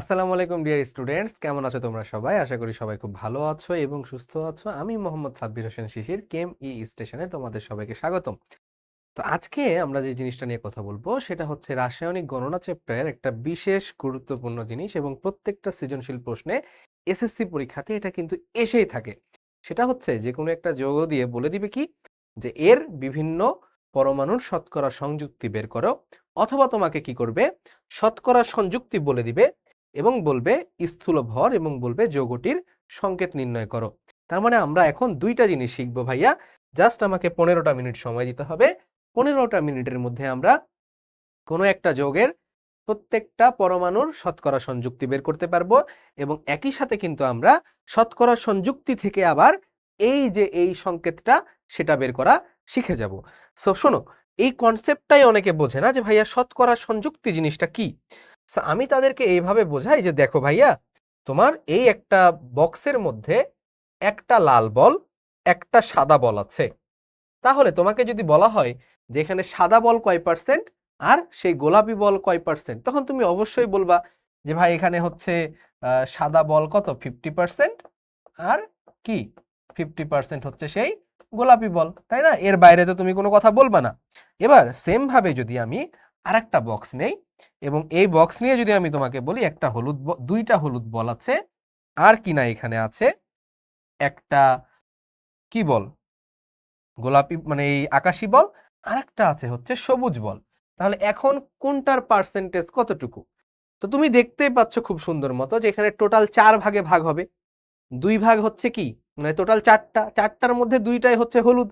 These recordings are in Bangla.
আসসালামু আলাইকুম, ডিয়ার স্টুডেন্টস। কেমন আছো তোমরা সবাই? আশা করি সবাই খুব ভালো আছো এবং সুস্থ আছো। আমি মোহাম্মদ সাব্বির হোসেন শিশির, কেম ই স্টেশনে তোমাদের সবাইকে স্বাগতম। তো আজকে আমরা যে জিনিসটা নিয়ে কথা বলব, সেটা হচ্ছে রাসায়নিক গণনা চ্যাপ্টারের একটা বিশেষ গুরুত্বপূর্ণ জিনিস এবং প্রত্যেকটা সৃজনশীল প্রশ্নে এসএসসি পরীক্ষাতে এটা কিন্তু এসেই থাকে। সেটা হচ্ছে যে কোনো একটা যৌগ দিয়ে বলে দিবে কি? যে এর বিভিন্ন পরমাণুর শতকরা সংযুক্তি বের করো, অথবা তোমাকে কি করবে? শতকরা সংযুক্তি বলে দিবে এবং বলবে স্থূল ভর এবং বলবে যৌগটির সংকেত নির্ণয় করো। তার মানে আমরা এখন দুইটা জিনিস শিখব ভাইয়া। জাস্ট আমাকে পনেরোটা মিনিট সময় দিতে হবে। পনেরোটা মিনিটের মধ্যে আমরা কোনো একটা যোগের প্রত্যেকটা পরমাণুর শতকরা সংযুক্তি বের করতে পারব এবং একই সাথে কিন্তু আমরা শতকরা সংযুক্তি থেকে আবার এই যে এই সংকেতটা সেটা বের করা শিখে যাব। সো শোনো, এই কনসেপ্টটাই অনেকে বোঝে না যে ভাইয়া শতকরা সংযুক্তি জিনিসটা কি? আমি তাদেরকে এইভাবে বোঝাই যে, দেখো ভাইয়া, তোমার এই একটা বক্সের মধ্যে একটা লাল বল, একটা সাদা বল আছে। তাহলে তোমাকে যদি বলা হয় যে, এখানে সাদা বল কয় পার্সেন্ট আর সেই গোলাপি বল কয় পার্সেন্ট, তখন তুমি অবশ্যই বলবা যে, ভাই, এখানে হচ্ছে সাদা বল কত? ফিফটি পার্সেন্ট আর কি? ফিফটি পার্সেন্ট হচ্ছে সেই গোলাপি বল, তাই না? এর বাইরে তো তুমি কোনো কথা বলবা না। এবার সেম ভাবে যদি আমি আরেকটা বক্স নেই এবং এই বক্স নিয়ে যদি আমি তোমাকে বলি, একটা হলুদ দুইটা হলুদ বল আছে। আর কি না এখানে আছে? একটা কি বল? গোলাপি মানে এই আকাশি বল। আর একটা আছে হচ্ছে সবুজ বল। তাহলে এখন কোনটার পার্সেন্টেজ কতটুকু? তো তুমি দেখতেই পাচ্ছ খুব সুন্দর মতো যে এখানে টোটাল চার ভাগে ভাগ হবে। দুই ভাগ হচ্ছে কি? মানে টোটাল চারটা। চারটার মধ্যে দুইটাই হচ্ছে হলুদ।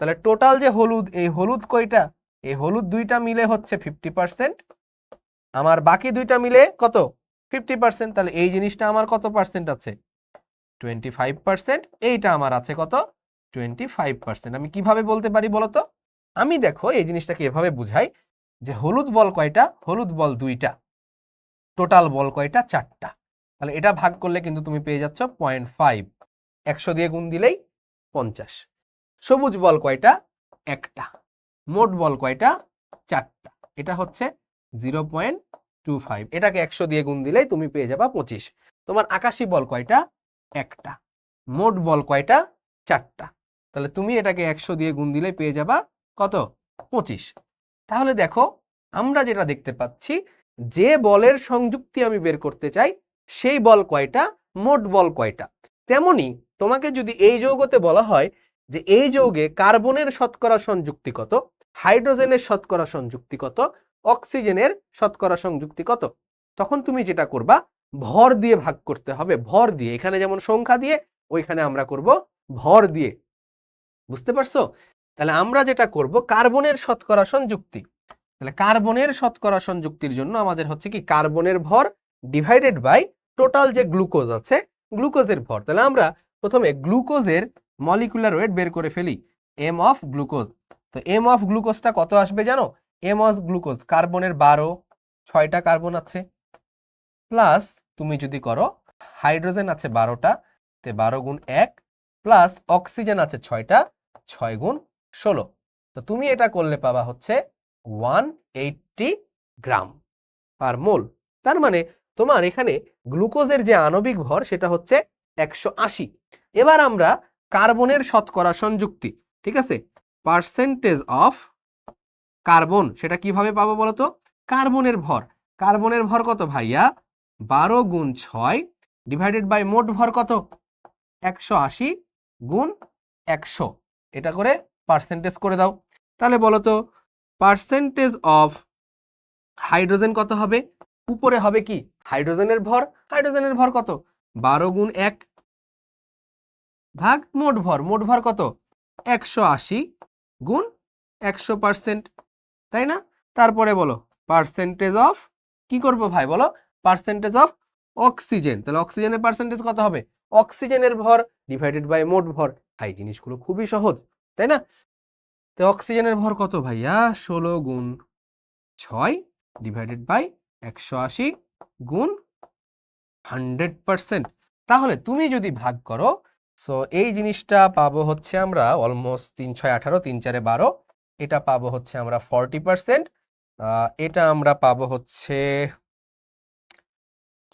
তাহলে টোটাল যে হলুদ, এই হলুদ কয়টা? এই হলুদ দুইটা মিলে হচ্ছে ফিফটি পার্সেন্ট আমার বাকি দুইটা মিলে কত? ফিফটি পার্সেন্ট তাহলে এই জিনিসটা আমার কত পার্সেন্ট আছে? টোয়েন্টি ফাইভ পার্সেন্ট এইটা আমার আছে কত? টোয়েন্টি ফাইভ পার্সেন্ট আমি কীভাবে বলতে পারি বলো তো আমি দেখো এই জিনিসটাকে এভাবে বুঝাই যে হলুদ বল কয়টা? হলুদ বল দুইটা। টোটাল বল কয়টা? চারটা। তাহলে এটা ভাগ করলে কিন্তু তুমি পেয়ে যাচ্ছ পয়েন্ট ফাইভ একশো দিয়ে গুণ দিলেই পঞ্চাশ। সবুজ বল কয়টা? একটা। মোট বল কয়টা? চারটা। এটা হচ্ছে জিরো পয়েন্ট টু ফাইভ। এটাকে একশো দিয়ে গুণ দিলেই তুমি পেয়ে যাবা পঁচিশ। তোমার আকাশি বল কয়টা? একটা। মোট বল কয়টা? চারটা। তাহলে তুমি এটাকে একশো দিয়ে গুণ দিলে পেয়ে যাবা কত? পঁচিশ। তাহলে দেখো, আমরা যেটা দেখতে পাচ্ছি, যে বলের সংযুক্তি আমি বের করতে চাই, সেই বল কয়টা? মোট বল কয়টা? তেমনি তোমাকে যদি এই যৌগতে বলা হয় যে এই যৌগে কার্বনের শতকরা সংযুক্তি কত? হাইড্রোজেনের শতকরা সংযুক্তি কত? অক্সিজেনের শতকরা সংযুক্তি কত? তখন তুমি যেটা করবা, ভর দিয়ে ভাগ করতে হবে, ভর দিয়ে। এখানে যেমন সংখ্যা দিয়ে, ওইখানে আমরা করব ভর দিয়ে। বুঝতে পারছ? তাহলে আমরা যেটা করব, কার্বনের শতকরা সংযুক্তি। তাহলে কার্বনের শতকরা সংযুক্তির জন্য আমাদের হচ্ছে কি, কার্বনের ভর ডিভাইডেড বাই টোটাল যে গ্লুকোজ আছে গ্লুকোজের ভর। তাহলে আমরা প্রথমে গ্লুকোজের মলিকুলার ওয়েট বের করে ফেলি এম অফ গ্লুকোজ তো এম অফ গ্লুকোজটা কত আসবে জানো? এম অফ গ্লুকোজ কার্বনের বারো, ছয়টা কার্বন আছে প্লাস তুমি যদি করো হাইড্রোজেন আছে বারোটা, তে বারো গুণ এক প্লাস অক্সিজেন আছে ছয়টা, ছয় গুণ ষোলো। তো তুমি এটা করলে পাবা হচ্ছে one eighty gram per mole তার মানে তোমার এখানে গ্লুকোজের যে আণবিক ভর, সেটা হচ্ছে একশো আশি। এবার আমরা কার্বনের শতকরা সংযুক্তি, ঠিক আছে? পার্সেন্টেজ অফ কার্বন, সেটা কীভাবে পাবো বলতো? কার্বনের ভর। কার্বনের ভর কত ভাইয়া? বারো গুণ ছয় ডিভাইডেড বাই মোট ভর কত? একশো আশি গুণ একশো। এটা করে পার্সেন্টেজ করে দাও। তাহলে বলো তো পার্সেন্টেজ অফ হাইড্রোজেন কত হবে? উপরে হবে কি? হাইড্রোজেনের ভর। হাইড্রোজেনের ভর কত? বারো গুণ এক ভাগ মোট ভর। মোট ভর কত? একশো আশি গুণ একশো পার্সেন্ট তাই না? তারপরে বলো পার্সেন্টেজ অফ কি করব ভাই বলো? পার্সেন্টেজ অফ অক্সিজেন তাহলে অক্সিজেনের পার্সেন্টেজ কত হবে? অক্সিজেনের ভর ডিভাইডেড বাই মোট ভর। ভাই, জিনিসগুলো খুবই সহজ, তাই না? তো অক্সিজেনের ভর কত ভাইয়া? ষোলো গুণ ছয় ডিভাইডেড বাই একশো আশি গুণ হান্ড্রেড পার্সেন্ট তাহলে তুমি যদি ভাগ করো সো এই জিনিসটা পাবো হচ্ছে আমরা অলমোস্ট তিন ছয় আঠারো, তিন চারে বারো এটা পাবো হচ্ছে আমরা ফর্টি পার্সেন্ট এটা আমরা পাবো হচ্ছে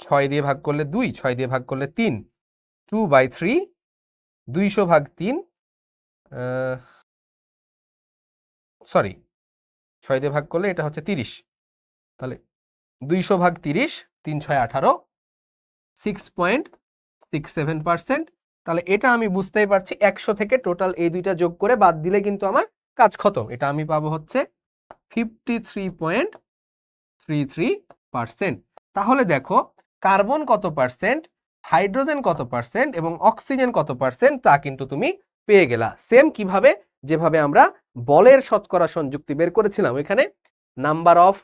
ছয় দিয়ে ভাগ করলে দুই, ছয় দিয়ে ভাগ করলে তিন টু বাই থ্রি দুইশো ভাগ তিন সরি ছয় দিয়ে ভাগ করলে এটা হচ্ছে তিরিশ, তাহলে দুইশো ভাগ তিরিশ, তিন ছয় আঠারো six point six seven percent তাহলে এটা আমি বুঝতেই পারছি একশো থেকে টোটাল এই দুইটা যোগ করে বাদ দিলে কিন্তু আমার কাজ খতম। এটা আমি পাবো হচ্ছে fifty three point three three percent তাহলে দেখো, কার্বন কত পার্সেন্ট হাইড্রোজেন কত পার্সেন্ট এবং অক্সিজেন কত পার্সেন্ট তা কিন্তু তুমি পেয়ে গেলা। সেম কীভাবে? যেভাবে আমরা বলের শতকরা সংযুক্তি বের করেছিলাম এখানে। Number of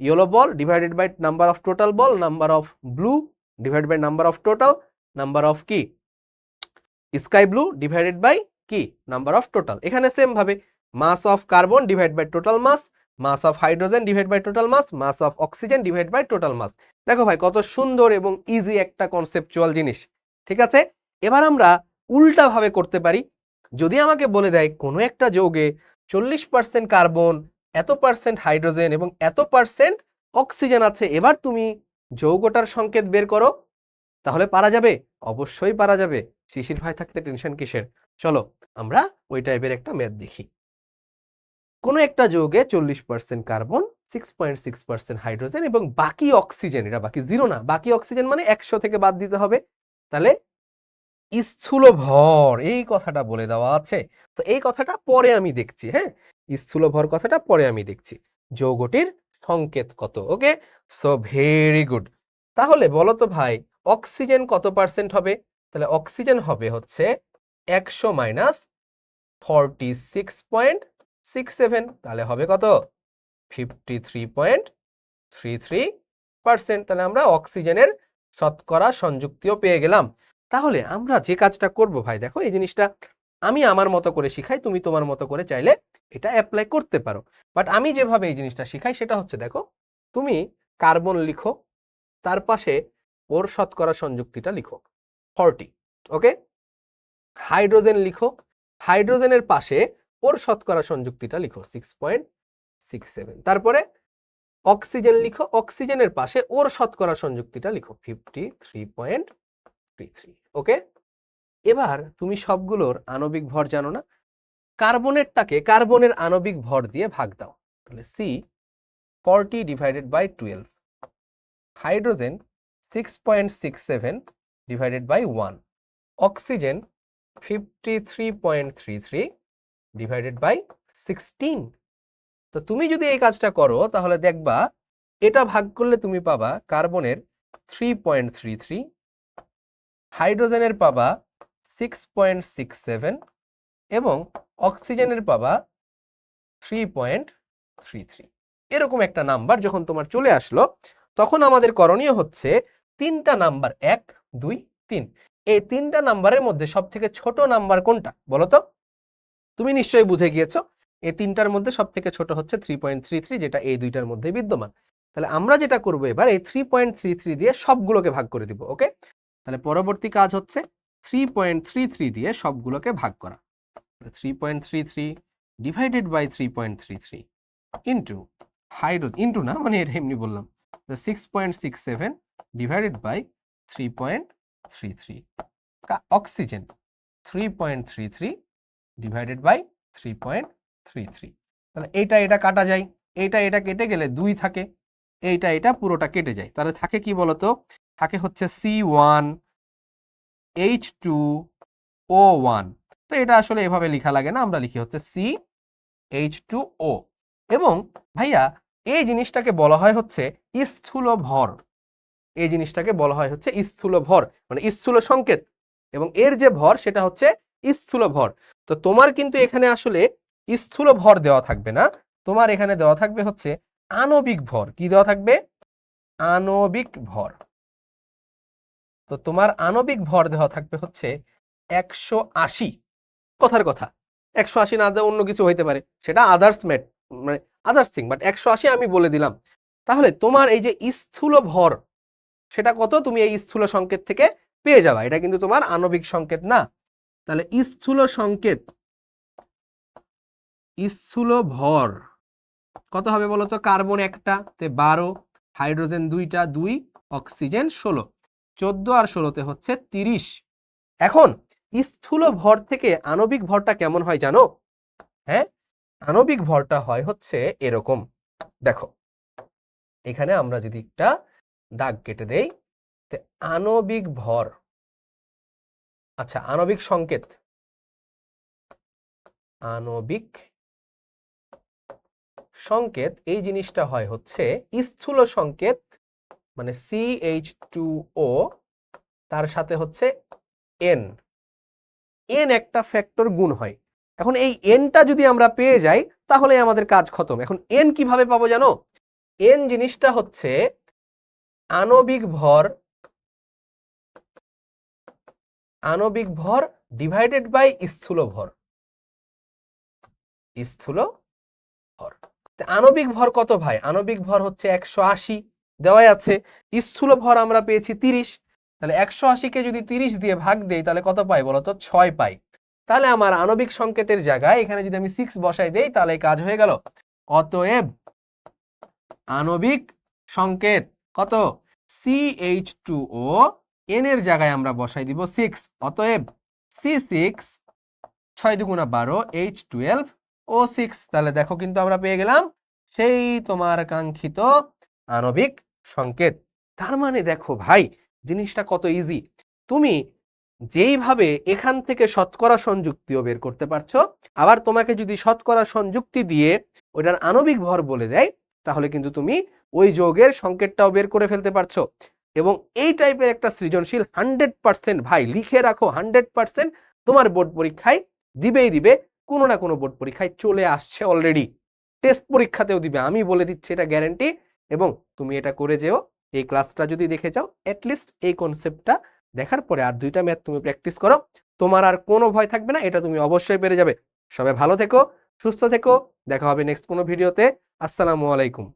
yellow ball divided by number of total ball number of blue divide by number of total number of কি? স্কাই ব্লু ডিভাইডেড বাই কি? নাম্বার অফ টোটাল এখানে সেম ভাবে mass of carbon divide by total mass mass of hydrogen divide by total mass mass of oxygen divide by total mass দেখো ভাই, কত সুন্দর এবং ইজি একটা কনসেপচুয়াল জিনিস, ঠিক আছে? এবার আমরা উল্টাভাবে করতে পারি। যদি আমাকে বলে দেয় কোনো একটা যৌগে চল্লিশ পার্সেন্ট কার্বন এত পার্সেন্ট হাইড্রোজেন এবং এত পার্সেন্ট অক্সিজেন আছে, এবার তুমি যৌগটার সংকেত বের করো। তাহলে পারা যাবে? অবশ্যই পারা যাবে। শিশির ভাই থাকতে টেনশন কিসের? চলো আমরা ওই টাইপের একটা ম্যাথ দেখি। কোনো একটা যৌগে চল্লিশ percent carbon six point six percent hydrogen এবং বাকি অক্সিজেন এটা বাকি জিরো না, বাকি অক্সিজেন মানে একশো থেকে বাদ দিতে হবে। তাহলে স্থূল ভর এই কথাটা বলে দেওয়া আছে। তো এই কথাটা পরে আমি দেখছি হ্যাঁ? স্থূল ভর কথাটা পরে আমি দেখছি। যৌগটির সংকেত কত ওকে সো ভেরি গুড তাহলে বলো তো ভাই অক্সিজেন কত পার্সেন্ট হবে? তাহলে অক্সিজেন হবে হচ্ছে একশো minus forty six point six seven, তাহলে হবে কত? Fifty three point three three percent, তাহলে আমরা অক্সিজেনের শতকরা সংযুক্তিও পেয়ে গেলাম। তাহলে আমরা যে কাজটা করব ভাই, দেখো এই জিনিসটা আমি আমার মতো করে শিখাই, তুমি তোমার মতো করে চাইলে এটা অ্যাপ্লাই করতে পারো। বাট আমি যেভাবে এই জিনিসটা শিখাই সেটা হচ্ছে দেখো, তুমি কার্বন লিখো, তার পাশে ওর শতকরা সংযুক্তিটা লিখো, ফর্টি ওকে হাইড্রোজেন লিখো। হাইড্রোজেনের পাশে ওর শতকরা সংযুক্তিটা লিখো সিক্স পয়েন্ট সিক্স সেভেন তারপরে অক্সিজেন লিখো, অক্সিজেনের পাশে ওর শতকরা সংযুক্তিটা লিখো fifty three point three three okay? এবার তুমি সবগুলোর আণবিক ভর জানো না? কার্বনেরটাকে কার্বনের আণবিক ভর দিয়ে ভাগ দাও। তাহলে C forty divided by twelve hydrogen six point six seven divided by one oxygen fifty three point three three divided by sixteen তো তুমি যদি এই কাজটা করো, তাহলে দেখবা এটা ভাগ করলে তুমি পাবা কার্বনের থ্রি পয়েন্ট থ্রি থ্রি হাইড্রোজেনের পাবা সিক্স পয়েন্ট সিক্স সেভেন এবং অক্সিজেনের পাবা থ্রি পয়েন্ট থ্রি থ্রি এরকম একটা নাম্বার যখন তোমার চলে আসলো, তখন আমাদের করণীয় হচ্ছে তিনটা নাম্বার এক, দুই, তিন। এই তিনটা নাম্বারের মধ্যে সব থেকে ছোট নাম্বার কোনটা? বলো তো। তুমি নিশ্চয়ই বুঝে গিয়েছো। এই তিনটার মধ্যে সব থেকে ছোট হচ্ছে থ্রি পয়েন্ট থ্রি থ্রি যেটা এই দুইটার মধ্যে বিদ্যমান। তাহলে আমরা যেটা করব এবার, এই থ্রি পয়েন্ট থ্রি থ্রি দিয়ে সবগুলোকে ভাগ করে দিব, ওকে? তাহলে পরবর্তী কাজ হচ্ছে থ্রি পয়েন্ট থ্রি থ্রি দিয়ে সবগুলোকে ভাগ করা। Three point three three divided by three point three three into hydro into না? মানে এটা এমনি বললাম। Six point six seven divided by three point three three oxygen three point three three divided by three point three three তাহলে এইটা এটা কাটা যায় এইটা এটা কেটে গেলে দুই থাকে, এইটা এটা পুরোটা কেটে যায়। তাহলে থাকে কি বলতো? থাকে হচ্ছে C one H two O one তো এটা আসলে এভাবে লেখা লাগে না, আমরা লিখি হচ্ছে সি এইচ টু ও এবং ভাইয়া, এই জিনিসটাকে বলা হয় হচ্ছে স্থূল ভর এই জিনিসটাকে বলা হয় হচ্ছে স্থূল ভর মানে স্থূল সংকেত। এবং এর যে ভর, সেটা হচ্ছে স্থূল ভর। তো তোমার কিন্তু এখানে আসলে স্থূল ভর দেওয়া থাকবে না। তোমার এখানে দেওয়া থাকবে হচ্ছে আণবিক ভর। কি দেওয়া থাকবে? আণবিক ভর। তো তোমার আণবিক ভর দেওয়া থাকবে হচ্ছে একশো আশি। কথার কথা। একশো আশি না দেওয়া অন্য কিছু হইতে পারে। সেটা আদার্স ম্যাট মানে আদার্স থিং বাট একশো আশি আমি বলে দিলাম। তাহলে তোমার এই যে স্থূল ভর সেটা কত? তুমি এই স্থূল সংকেত থেকে পেয়ে যাবা। এটা কিন্তু তোমার আণবিক সংকেত না। তাহলে স্থূল সংকেত, স্থূল ভর কত হবে বলতো? কার্বন একটা তে বারো, হাইড্রোজেন দুইটা, দুই, অক্সিজেন ষোলো। চোদ্দ আর ষোলোতে হচ্ছে তিরিশ। এখন স্থূল ভর থেকে আণবিক ভরটা কেমন হয় জানো? হ্যাঁ? আণবিক ভরটা হয় হচ্ছে এরকম। দেখো, এখানে আমরা যদি একটা দাগ কেটে দেই। আণবিক ভর। আচ্ছা আণবিক সংকেত। আণবিক সংকেত, এই জিনিসটা হয় হচ্ছে স্থূল সংকেত মানে এইচ টু ও তার সাথে হচ্ছে এন এন একটা ফ্যাক্টর গুণ হয়। এখন এই এনটা যদি আমরা পেয়ে যাই, তাহলে আমাদের কাজ খতম। এখন এন কীভাবে পাবো জানো? এন জিনিসটা হচ্ছে আণবিক ভর আণবিক ভর ডিভাইডেড বাই স্থূল ভর। স্থূল ভর। আণবিক ভর কত ভাই? আণবিক ভর হচ্ছে একশো আশি। দেওয়াই আছে। স্থূল ভর আমরা পেয়েছি তিরিশ। তাহলে একশো আশিকে যদি তিরিশ দিয়ে ভাগ দেই, তাহলে কত পাই বলতো ছয় পাই। তাহলে আমার আণবিক সংকেতের জায়গায় এখানে যদি আমি সিক্স বসাই দেই, তাহলে কাজ হয়ে গেল। অতএব আণবিক সংকেত কত? C H two O n এর জায়গায় আমরা বসাই দিব সিক্স অতএব সি সিক্স ছয় দুগুণা বারো এইচ টুয়েলভ ও সিক্স তাহলে দেখো কিন্তু আমরা পেয়ে গেলাম সেই তোমার কাঙ্ক্ষিত আণবিক সংকেত। তার মানে দেখো ভাই, জিনিসটা কত ইজি তুমি যেইভাবে এখান থেকে শতকরা সংযুক্তিও বের করতে পারছ, আবার তোমাকে যদি শতকরা সংযুক্তি দিয়ে ওটার আণবিক ভর বলে দেয় তাহলে কিন্তু তুমি ওই যোগের সংকেতটাও বের করে ফেলতে পারছ। এবং এই টাইপের একটা সৃজনশীল হান্ড্রেড পার্সেন্ট ভাই, লিখে রাখো হান্ড্রেড পার্সেন্ট তোমার বোর্ড পরীক্ষায় দিবেই দিবে, কোনো না কোনো বোর্ড পরীক্ষায় চলে আসছে অলরেডি টেস্ট পরীক্ষাতেও দিবে, আমি বলে দিচ্ছি এটা গ্যারেন্টি এবং তুমি এটা করে যেও, এই ক্লাসটা যদি দেখে যাও অ্যাটলিস্ট এই কনসেপ্টটা দেখার পরে আর দুইটা ম্যাথ তুমি প্র্যাকটিস করো, তোমার আর কোনো ভয় থাকবে না, এটা তুমি অবশ্যই পেরে যাবে। সবাই ভালো থেকো। সুস্থ থেকো দেখা হবে নেক্সট কোনো ভিডিওতে আসসালামু আলাইকুম।